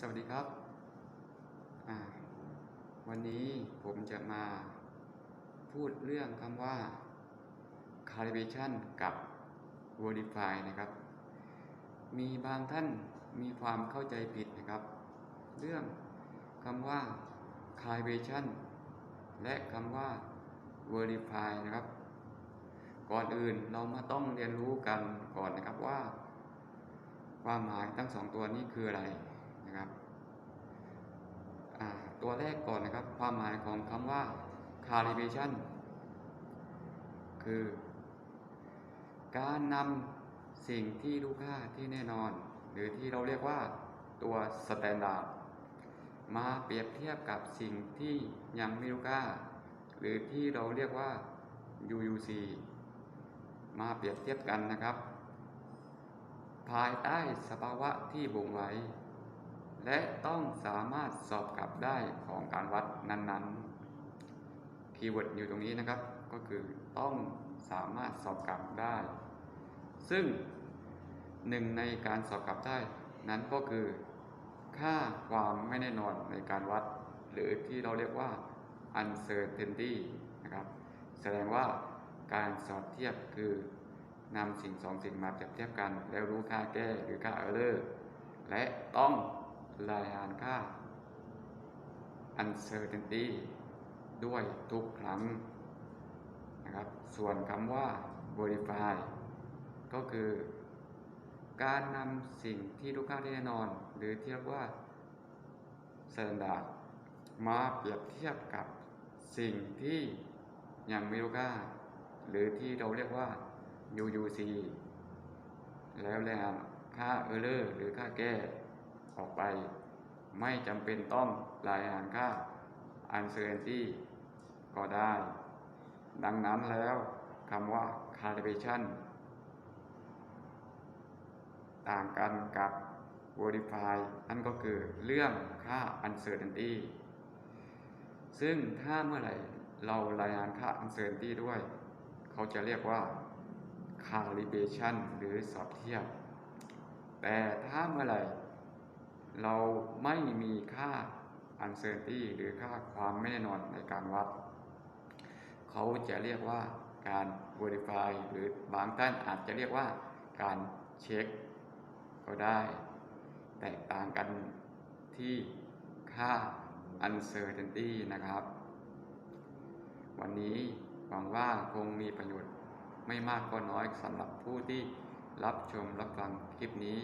สวัสดีครับ วันนี้ผมจะมาพูดเรื่องคำว่า calibration กับ verify นะครับ มีบางท่านมีความเข้าใจผิดนะครับ เรื่องคำว่า calibration และคำว่า verify นะครับ ก่อนอื่นเรามาต้องเรียนรู้กันก่อนนะครับว่า ความหมายทั้งสองตัวนี้คืออะไร นะครับตัวแรกก่อนนะครับ ความหมายของคำว่า calibration คือ การนำสิ่งที่รู้ค่าที่แน่นอน หรือที่เราเรียกว่าตัว standard มาเปรียบเทียบกับสิ่งที่ยังไม่รู้ค่า หรือที่เราเรียกว่า UUC มาเปรียบเทียบกันนะครับ ภายใต้สภาวะที่บ่งไว้ และต้องสามารถสอบกลับได้ของการวัดนั้นๆคีย์เวิร์ดอยู่ตรงนี้นะครับ ก็คือต้องสามารถสอบกลับได้ ซึ่งหนึ่งในการสอบกลับได้นั้นก็คือ ค่าความไม่แน่นอนในการวัด หรือที่เราเรียกว่า uncertainty นะครับ แสดงว่าการสอบเทียบคือนำสิ่งสองสิ่งมาเปรียบเทียบกัน แล้วรู้ค่าแก้หรือค่า error และต้อง รายงานค่า uncertainty ด้วยทุกครั้งนะครับ ส่วนคำว่า verify ก็คือ การนำสิ่งที่รู้ค่าที่แน่นอน หรือที่เรียกว่า standard มาเปรียบเทียบกับสิ่งที่ยังไม่รู้ค่า หรือที่เราเรียกว่า UUC แล้วแรงค่า error หรือค่าแก้ ออกไป ไม่จำเป็นต้องรายงานค่า uncertainty ก็ได้ ดังนั้นแล้วคำว่า calibration ต่างกันกับ verify นั่นก็คือเรื่องค่า uncertainty ซึ่งถ้าเมื่อไหร่เรารายงานค่า uncertainty ด้วย เขาจะเรียกว่า calibration หรือสอบเทียบ แต่ถ้าเมื่อไหร่ เราไม่มีค่า uncertainty หรือค่าความไม่แน่นอนในการวัด เขาจะเรียกว่าการ verify หรือบางท่านอาจจะเรียกว่าการเช็คก็ได้ แตกต่างกันที่ค่า uncertainty นะครับ วันนี้หวังว่าคงมีประโยชน์ไม่มากก็น้อยสำหรับผู้ที่รับชมรับฟังคลิปนี้